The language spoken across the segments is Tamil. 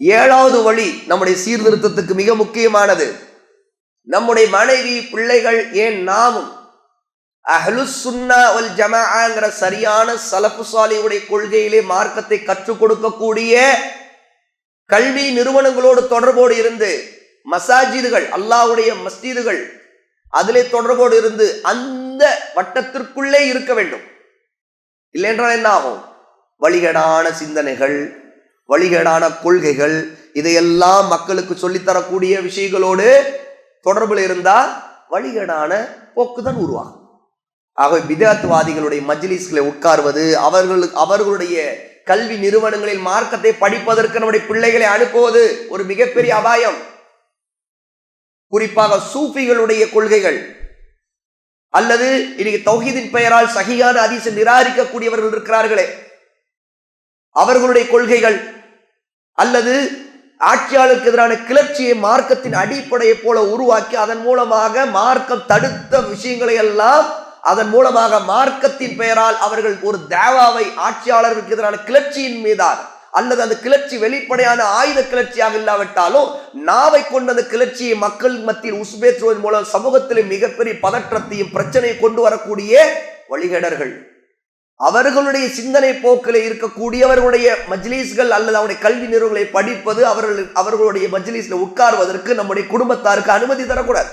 ஏழாவது வழி நம்முடைய சீர்திருத்தத்துக்கு மிக முக்கியமானது. நம்முடைய மனைவி பிள்ளைகள் ஏன் நாமும் அஹ்லுஸ் சுன்னா வல் சரியான சலப்புசாலியுடைய கொள்கையிலே மார்க்கத்தை கற்றுக் கொடுக்கக்கூடிய கல்வி நிறுவனங்களோடு தொடர்போடு இருந்து மசாஜிதுகள் அல்லாஹ்வுடைய மஸ்ஜிதுகள் அதிலே தொடர்போடு இருந்து அந்த வட்டத்திற்குள்ளே இருக்க வேண்டும். இல்லைன்றால் என்ன ஆகும்? வழிகடான சிந்தனைகள் வழிகேடான கொள்கைகள் இதையெல்லாம் மக்களுக்கு சொல்லித்தரக்கூடிய விஷயங்களோடு தொடர்பில் இருந்தால் வழிகேடான போக்குதான் உருவாகும். ஆகவே விதத்துவாதிகளுடைய மஜ்லிஸ்களை உட்கார்வது அவர்களுக்கு அவர்களுடைய கல்வி நிறுவனங்களில் மார்க்கத்தை படிப்பதற்கு நம்முடைய பிள்ளைகளை அனுப்புவது ஒரு மிகப்பெரிய அபாயம். குறிப்பாக சூஃபிகளுடைய கொள்கைகள். அல்லது இன்னைக்கு தௌஹீதின் பெயரால் சகியான அதிசம் நிராகரிக்கக்கூடியவர்கள் இருக்கிறார்களே. அவர்களுடைய கொள்கைகள் அல்லது ஆட்சியாளருக்கு எதிரான கிளர்ச்சியை மார்க்கத்தின் அடிப்படையை போல உருவாக்கி அதன் மூலமாக மார்க்கம் தடுத்த விஷயங்களை எல்லாம் அதன் மூலமாக மார்க்கத்தின் பெயரால் அவர்கள் ஒரு தேவாவை ஆட்சியாளர்களுக்கு எதிரான கிளர்ச்சியின் மீதான அல்லது அந்த கிளர்ச்சி வெளிப்படையான ஆயுத கிளர்ச்சியாக இல்லாவிட்டாலும் நாவை கொண்ட அந்த கிளர்ச்சியை மக்கள் மத்தியில் உசுபேற்றுவதன் மூலம் சமூகத்தில் மிகப்பெரிய பதற்றத்தையும் பிரச்சனையை கொண்டு வரக்கூடிய வழிகேடர்கள். அவர்களுடைய சிந்தனை போக்கில் இருக்கக்கூடியவர்களுடைய மஜ்லீஸ்கள் அல்லது அவருடைய கல்வி நிறுவனங்களை படிப்பது அவர்கள் அவர்களுடைய மஜ்லீஸில் உட்கார்வதற்கு நம்முடைய குடும்பத்தாருக்கு அனுமதி தரக்கூடாது.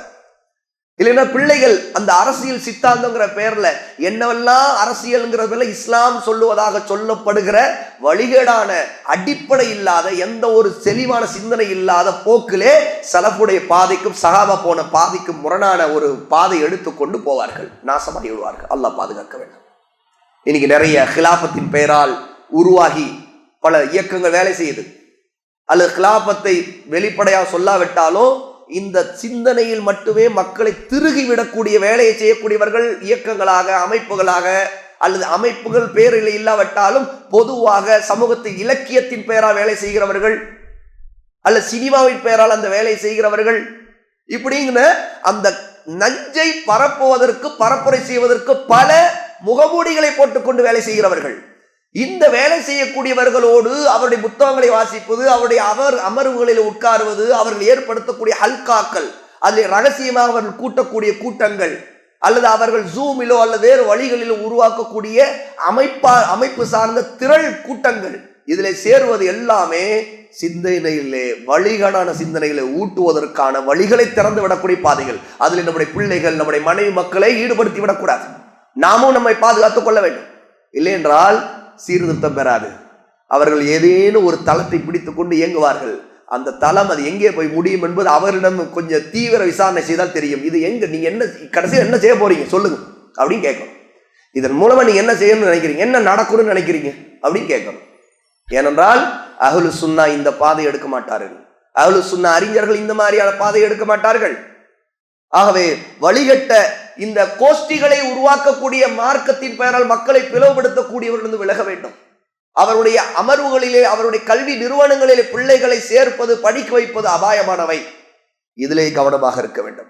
இல்லைன்னா பிள்ளைகள் அந்த அரசியல் சித்தாந்தங்கிற பேரில் என்னவெல்லாம் அரசியல்ங்கிற பேர்ல இஸ்லாம் சொல்லுவதாக சொல்லப்படுகிற வழிகேடான அடிப்படை இல்லாத எந்த ஒரு தெளிவான சிந்தனை இல்லாத போக்கிலே சலப்புடைய பாதைக்கும் சகாபா போன பாதைக்கும் முரணான ஒரு பாதை எடுத்துக்கொண்டு போவார்கள். நாசமாகி விடுவார்கள் அல்லாஹ் பாதுகாக்க வேண்டும். இன்னைக்கு நிறைய ஹிலாபத்தின் பெயரால் உருவாகி பல இயக்கங்கள் வேலை செய்யுது. அல்லது ஹிலாபத்தை வெளிப்படையாக சொல்லாவிட்டாலும் இந்த சிந்தனையில் மட்டுமே மக்களை திருகிவிடக்கூடிய வேலையை செய்யக்கூடியவர்கள் இயக்கங்களாக அமைப்புகளாக அல்லது அமைப்புகள் பேரில் இல்லாவிட்டாலும் பொதுவாக சமூகத்தை இலக்கியத்தின் பெயரால் வேலை செய்கிறவர்கள் அல்ல சினிமாவின் பெயரால் அந்த வேலையை செய்கிறவர்கள். இப்படிங்கிற அந்த நஞ்சை பரப்புவதற்கு பரப்புரை செய்வதற்கு பல முகமூடிகளை போட்டுக்கொண்டு வேலை செய்கிறவர்கள். இந்த வேலை செய்யக்கூடியவர்களோடு அவருடைய புத்தகங்களை வாசிப்பது அவருடைய அவர் அமர்வுகளில் உட்காருவது அவர்கள் ஏற்படுத்தக்கூடிய ஹல்காக்கள் அதில் ரகசியமாக அவர்கள் கூட்டக்கூடிய கூட்டங்கள் அல்லது அவர்கள் ஜூமிலோ அல்லது வேறு வழிகளிலோ உருவாக்கக்கூடிய அமைப்பா அமைப்பு சார்ந்த திரள் கூட்டங்கள். இதில் சேருவது எல்லாமே சிந்தனையிலே வழிகளான சிந்தனைகளை ஊட்டுவதற்கான வழிகளை திறந்து விடக்கூடிய பாதைகள். அதில் நம்முடைய பிள்ளைகள் நம்முடைய மனைவி மக்களை ஈடுபடுத்தி விடக்கூடாது. நாமும் நம்மை பாதுகாத்துக் கொள்ள வேண்டும். இல்லையென்றால் சீர்திருத்தம் பெறாது. அவர்கள் ஏதேனும் ஒரு தளத்தை பிடித்து கொண்டு இயங்குவார்கள். அந்த தளம் அது எங்கே போய் முடியும் என்பது அவரிடம் கொஞ்சம் தீவிர விசாரணை செய்தால் தெரியும். இது எங்க நீங்க என்ன கடைசியில் என்ன செய்ய போறீங்க? சொல்லுங்க. அப்படின்னு கேட்கணும். இதன் மூலமா நீங்க என்ன செய்யணும்னு நினைக்கிறீங்க? என்ன நடக்கணும்னு நினைக்கிறீங்க? அப்படின்னு கேட்கணும். ஏனென்றால் அகுலு சுன்னா இந்த பாதை எடுக்க மாட்டார்கள். அகுலு சுன்னா அறிஞர்கள் இந்த மாதிரியான பாதை எடுக்க மாட்டார்கள். ஆகவே வழிகட்ட இந்த கோஷ்டிகளை உருவாக்கக்கூடிய மார்க்கத்தின் பெயரால் மக்களை பிளவுபடுத்தக்கூடியவர்கள் விலக வேண்டும். அவருடைய அமர்வுகளிலே அவருடைய கல்வி நிறுவனங்களிலே பிள்ளைகளை சேர்ப்பது படிக்க வைப்பது அபாயமானவை. இதிலே கவனமாக இருக்க வேண்டும்.